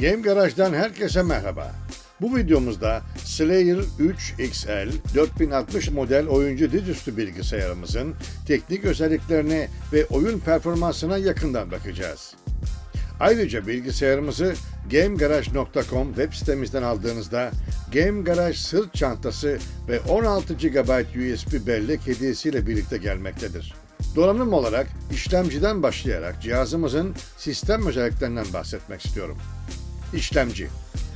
Game Garage'dan herkese merhaba. Bu videomuzda Slayer 3 XL 4060 model oyuncu dizüstü bilgisayarımızın teknik özelliklerine ve oyun performansına yakından bakacağız. Ayrıca bilgisayarımızı GameGarage.com web sitemizden aldığınızda Game Garage sırt çantası ve 16 GB USB bellek hediyesiyle birlikte gelmektedir. Donanım olarak işlemciden başlayarak cihazımızın sistem özelliklerinden bahsetmek istiyorum. İşlemci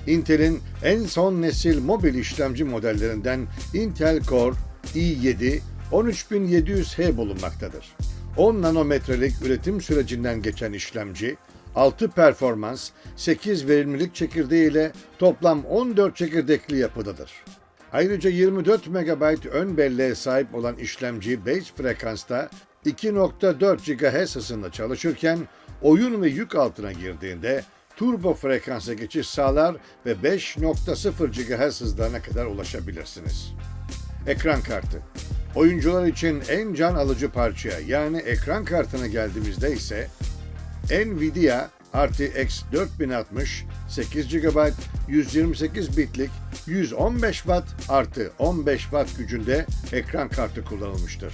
Intel'in en son nesil mobil işlemci modellerinden Intel Core i7 13700H bulunmaktadır. 10 nanometrelik üretim sürecinden geçen işlemci, 6 performans, 8 verimlilik çekirdeği ile toplam 14 çekirdekli yapıdadır. Ayrıca 24 MB ön belleğe sahip olan işlemci base frekansta 2.4 GHz hızında çalışırken oyun ve yük altına girdiğinde turbo frekansa geçiş sağlar ve 5.0 GHz hızlarına kadar ulaşabilirsiniz. Ekran kartı. Oyuncular için en can alıcı parçaya yani ekran kartına geldiğimizde ise Nvidia RTX 4060 8 GB 128 bitlik 115 Watt artı 15 Watt gücünde ekran kartı kullanılmıştır.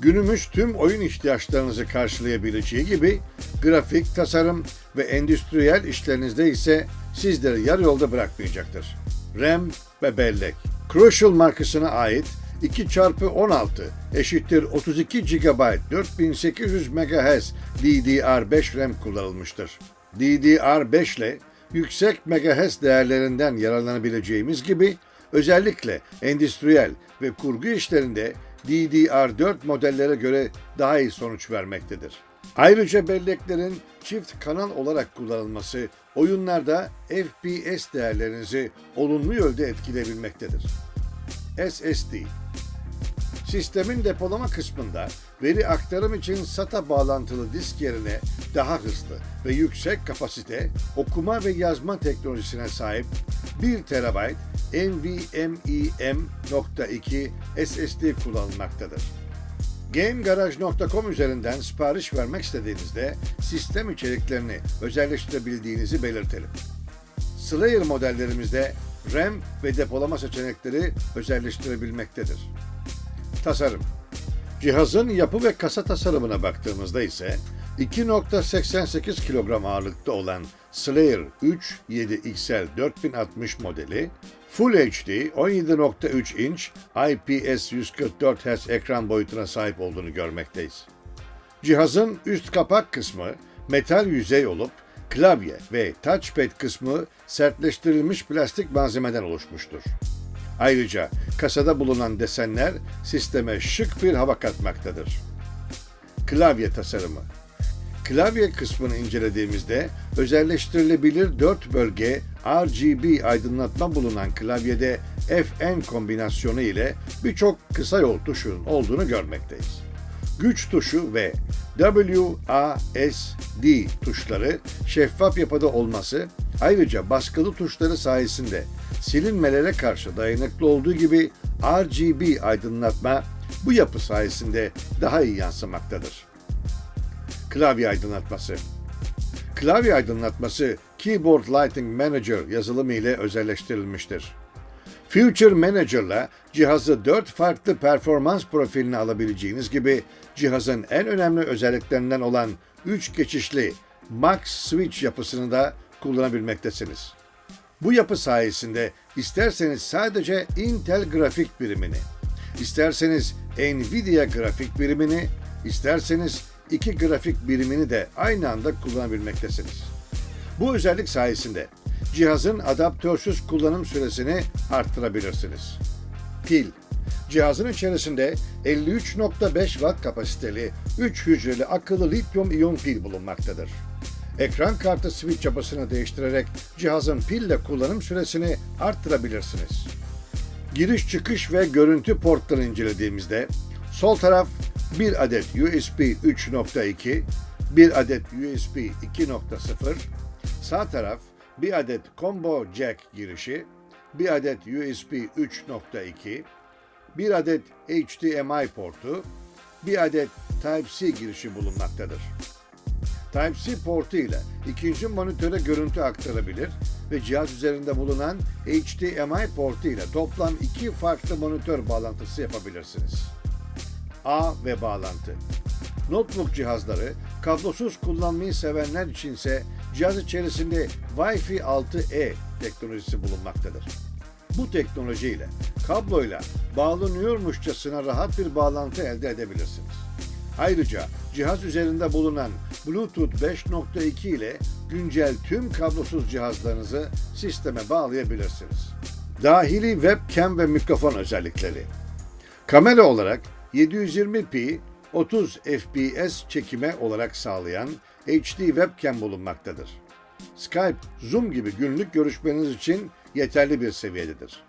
Günümüz tüm oyun ihtiyaçlarınızı karşılayabileceği gibi grafik, tasarım ve endüstriyel işlerinizde ise sizleri yarı yolda bırakmayacaktır. RAM ve bellek. Crucial markasına ait 2x16 eşittir 32 GB 4800 MHz DDR5 RAM kullanılmıştır. DDR5 ile yüksek MHz değerlerinden yararlanabileceğimiz gibi özellikle endüstriyel ve kurgu işlerinde DDR4 modellere göre daha iyi sonuç vermektedir. Ayrıca belleklerin çift kanal olarak kullanılması oyunlarda FPS değerlerinizi olumlu yönde etkileyebilmektedir. SSD Sistemin depolama kısmında veri aktarım için SATA bağlantılı disk yerine daha hızlı ve yüksek kapasite okuma ve yazma teknolojisine sahip 1 TB NVMe.2 SSD kullanılmaktadır. GameGarage.com üzerinden sipariş vermek istediğinizde sistem içeriklerini özelleştirebildiğinizi belirtelim. Slayer modellerimizde RAM ve depolama seçenekleri özelleştirebilmektedir. Tasarım Cihazın yapı ve kasa tasarımına baktığımızda ise 2.88 kilogram ağırlıkta olan Slayer 3 7 XL 4060 modeli Full HD 17.3 inç IPS 144 Hz ekran boyutuna sahip olduğunu görmekteyiz. Cihazın üst kapak kısmı metal yüzey olup klavye ve touchpad kısmı sertleştirilmiş plastik malzemeden oluşmuştur. Ayrıca kasada bulunan desenler sisteme şık bir hava katmaktadır. Klavye tasarımı Klavye kısmını incelediğimizde özelleştirilebilir 4 bölge RGB aydınlatma bulunan klavyede FN kombinasyonu ile birçok kısa yol tuşunun olduğunu görmekteyiz. Güç tuşu ve WASD tuşları şeffaf yapıda olması ayrıca baskılı tuşları sayesinde silinmelere karşı dayanıklı olduğu gibi RGB aydınlatma bu yapı sayesinde daha iyi yansımaktadır. Klavye aydınlatması Klavye aydınlatması Keyboard Lighting Manager yazılımı ile özelleştirilmiştir. Future Manager ile cihazı 4 farklı performans profilini alabileceğiniz gibi cihazın en önemli özelliklerinden olan 3 geçişli Max Switch yapısını da kullanabilmektesiniz. Bu yapı sayesinde isterseniz sadece Intel grafik birimini, isterseniz Nvidia grafik birimini, isterseniz iki grafik birimini de aynı anda kullanabilmektesiniz. Bu özellik sayesinde cihazın adaptörsüz kullanım süresini arttırabilirsiniz. Pil Cihazın içerisinde 53.5 watt kapasiteli 3 hücreli akıllı lityum iyon pil bulunmaktadır. Ekran kartı switch yapısını değiştirerek cihazın pille kullanım süresini arttırabilirsiniz. Giriş çıkış ve görüntü portlarını incelediğimizde sol taraf bir adet USB 3.2, bir adet USB 2.0, sağ taraf bir adet combo jack girişi, bir adet USB 3.2, bir adet HDMI portu, bir adet Type-C girişi bulunmaktadır. Type-C portu ile ikinci monitöre görüntü aktarabilir ve cihaz üzerinde bulunan HDMI portu ile toplam iki farklı monitör bağlantısı yapabilirsiniz. A ve bağlantı. Notebook cihazları kablosuz kullanmayı sevenler içinse cihaz içerisinde Wi-Fi 6E teknolojisi bulunmaktadır. Bu teknolojiyle kabloyla bağlanıyormuşçasına rahat bir bağlantı elde edebilirsiniz. Ayrıca cihaz üzerinde bulunan Bluetooth 5.2 ile güncel tüm kablosuz cihazlarınızı sisteme bağlayabilirsiniz. Dahili webcam ve mikrofon özellikleri. Kamera olarak 720p 30 fps çekime olarak sağlayan HD webcam bulunmaktadır. Skype, Zoom gibi günlük görüşmeniz için yeterli bir seviyededir.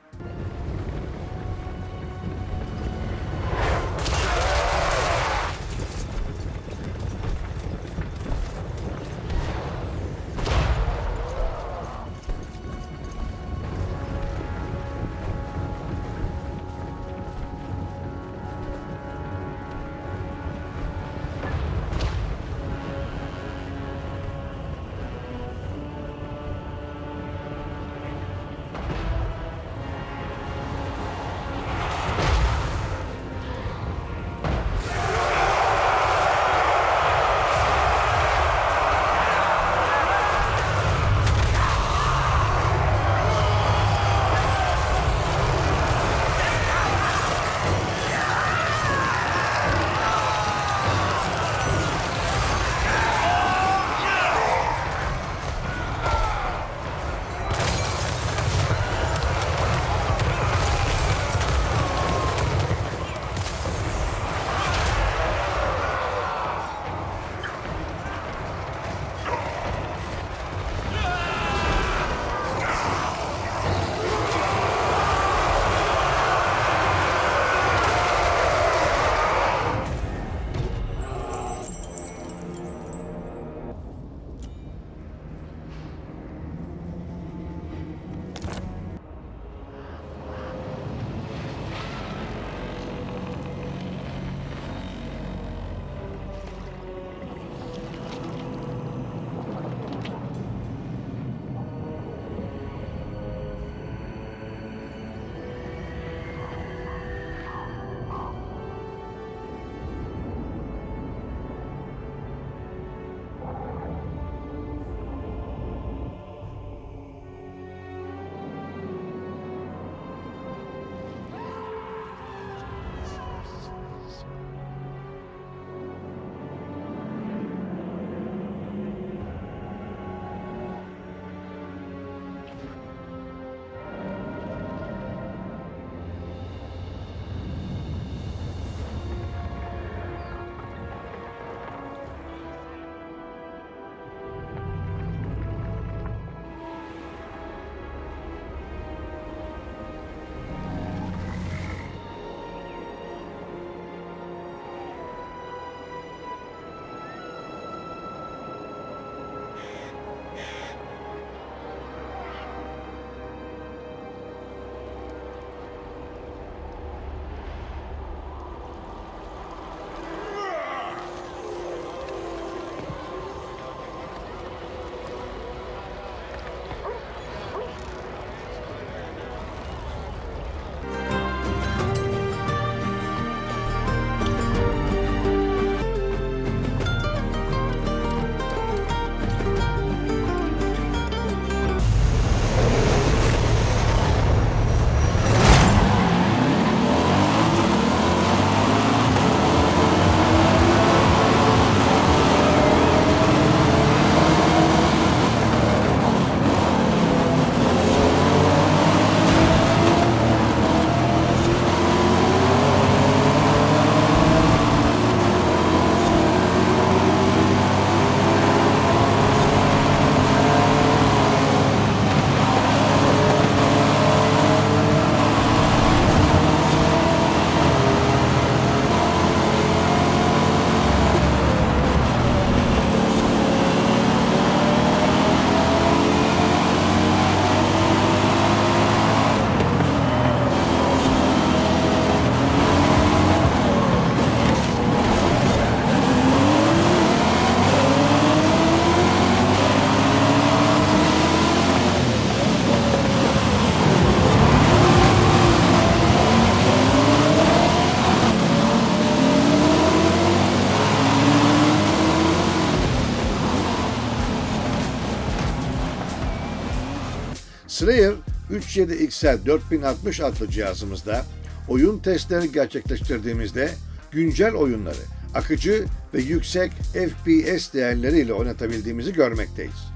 Slayer 37XL 4060 adlı cihazımızda oyun testleri gerçekleştirdiğimizde güncel oyunları akıcı ve yüksek FPS değerleriyle oynatabildiğimizi görmekteyiz.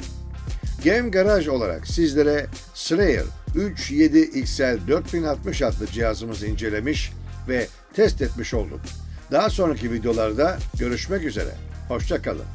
Game Garage olarak sizlere Slayer 37XL 4060 adlı cihazımızı incelemiş ve test etmiş olduk. Daha sonraki videolarda görüşmek üzere. Hoşçakalın.